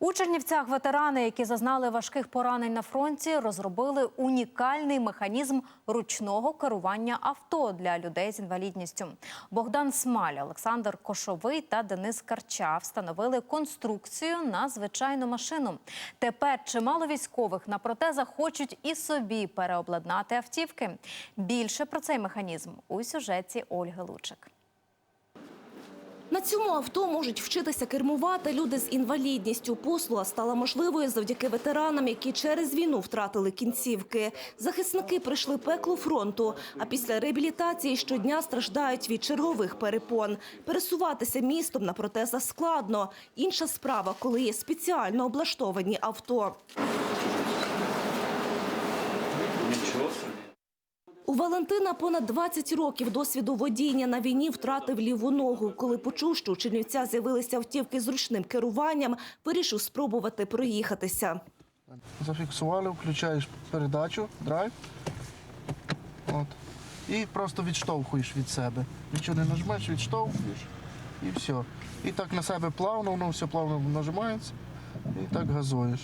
У Чернівцях ветерани, які зазнали важких поранень на фронті, розробили унікальний механізм ручного керування авто для людей з інвалідністю. Богдан Смаль, Олександр Кошовий та Денис Карча встановили конструкцію на звичайну машину. Тепер чимало військових на протезах хочуть і собі переобладнати автівки. Більше про цей механізм у сюжеті Ольги Лучик. На цьому авто можуть вчитися кермувати люди з інвалідністю. Послуга стала можливою завдяки ветеранам, які через війну втратили кінцівки. Захисники прийшли пекло фронту, а після реабілітації щодня страждають від чергових перепон. Пересуватися містом на протезах складно. Інша справа, коли є спеціально облаштовані авто. У Валентина понад 20 років досвіду водіння на війні втратив ліву ногу. Коли почув, що у Чернівця з'явилися автівки з ручним керуванням, вирішив спробувати проїхатися. Зафіксували, включаєш передачу, драйв. От. І просто відштовхуєш від себе. Нічого не нажмеш, відштовхуєш і все. І так на себе плавно, воно все плавно нажимається. І так газуєш.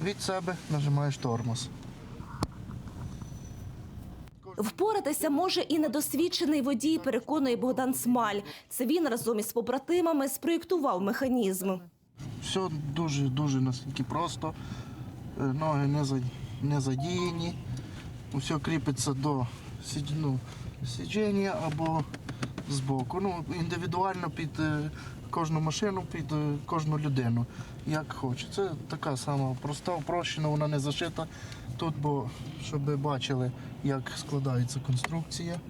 І від себе нажимаєш тормоз. Впоратися може і недосвідчений водій, переконує Богдан Смаль. Це він разом із побратимами спроєктував механізм. Все дуже-дуже настільки просто. Е, Ноги не, за- не задіяні. Все кріпиться до сідну сідження або збоку. Ну, індивідуально під е, кожну машину, під е, кожну людину, як хоче. Це така сама проста, упрощена, вона не зашита тут, бо щоб ви бачили, як складається конструкція.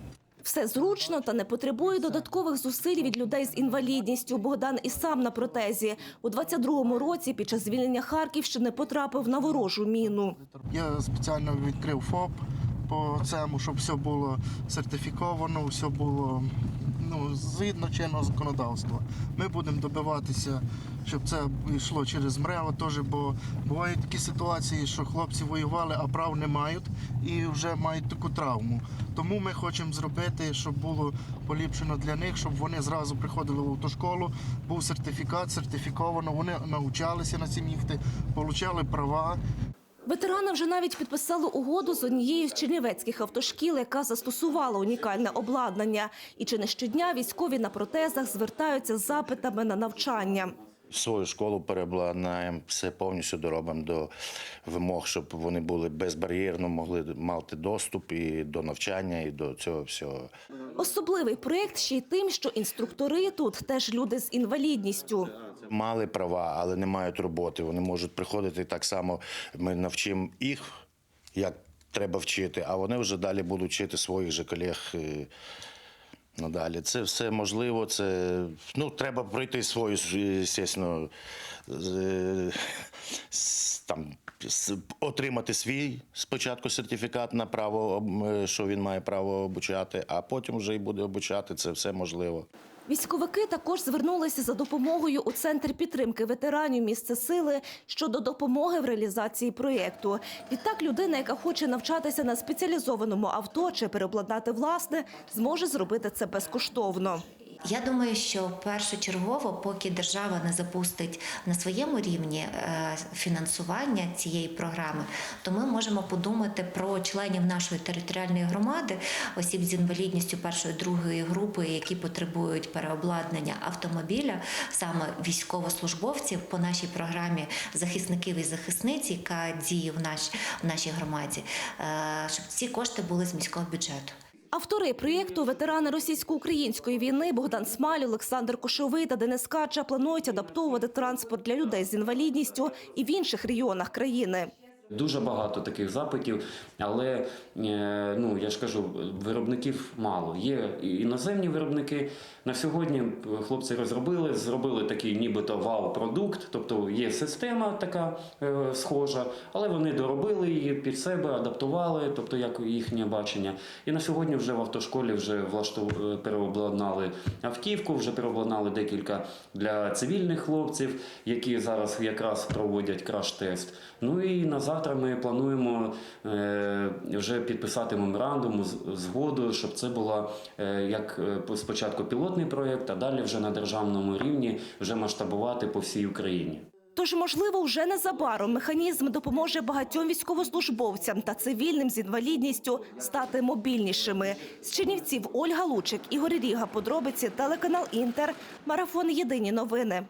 Все зручно та не потребує додаткових зусиль від людей з інвалідністю. Богдан і сам на протезі. У 22-му році під час звільнення Харківщини потрапив на ворожу міну. Я спеціально відкрив ФОП по цьому, щоб все було сертифіковано, все було ну, згідно чинного законодавства. Ми будемо добиватися, щоб це йшло через МРЕО теж, бо бувають такі ситуації, що хлопці воювали, а прав не мають і вже мають таку травму. Тому ми хочемо зробити, щоб було поліпшено для них, щоб вони зразу приходили в автошколу, був сертифікат, сертифіковано, вони навчалися на цим їхати, отримали права. Ветерани вже навіть підписали угоду з однією з чернівецьких автошкіл, яка застосувала унікальне обладнання. І чи не щодня військові на протезах звертаються з запитами на навчання. Свою школу переобладнаємо, все повністю доробимо до вимог, щоб вони були безбар'єрно, могли мати доступ і до навчання, і до цього всього. Особливий проєкт ще й тим, що інструктори тут теж люди з інвалідністю. Мали права, але не мають роботи. Вони можуть приходити так само. Ми навчимо їх, як треба вчити, а вони вже далі будуть вчити своїх же колег. Надалі це все можливо. Це ну треба пройти свою, звісно, там отримати свій спочатку сертифікат на право, е, що він має право обучати, а потім вже й буде обучати. Це все можливо. Військовики також звернулися за допомогою у центр підтримки ветеранів місце сили щодо допомоги в реалізації проєкту. Відтак людина, яка хоче навчатися на спеціалізованому авто чи переобладнати власне, зможе зробити це безкоштовно. Я думаю, що першочергово, поки держава не запустить на своєму рівні е, фінансування цієї програми, то ми можемо подумати про членів нашої територіальної громади, осіб з інвалідністю першої другої групи, які потребують переобладнання автомобіля, саме військовослужбовців по нашій програмі захисників і захисниць, яка діє в, наш, в нашій громаді, е, щоб ці кошти були з міського бюджету. Автори проєкту ветерани російсько-української війни Богдан Смаль, Олександр Кошовий та Денис Кача планують адаптовувати транспорт для людей з інвалідністю і в інших регіонах країни. Дуже багато таких запитів, але е, ну я ж кажу, виробників мало. Є іноземні виробники. На сьогодні хлопці розробили, зробили такий нібито вау-продукт, тобто є система така е, схожа, але вони доробили її під себе, адаптували, тобто як їхнє бачення. І на сьогодні вже в автошколі вже влаштов... е, переобладнали автівку, вже переобладнали декілька для цивільних хлопців, які зараз якраз проводять краш-тест. Ну і назад завтра ми плануємо е, вже підписати меморандум згоду, щоб це було е, як е, спочатку пілотний проєкт, а далі вже на державному рівні вже масштабувати по всій Україні. Тож, можливо, вже незабаром механізм допоможе багатьом військовослужбовцям та цивільним з інвалідністю стати мобільнішими. З Чернівців Ольга Лучик, Ігор Ріга, подробиці, телеканал Інтер, марафон Єдині новини.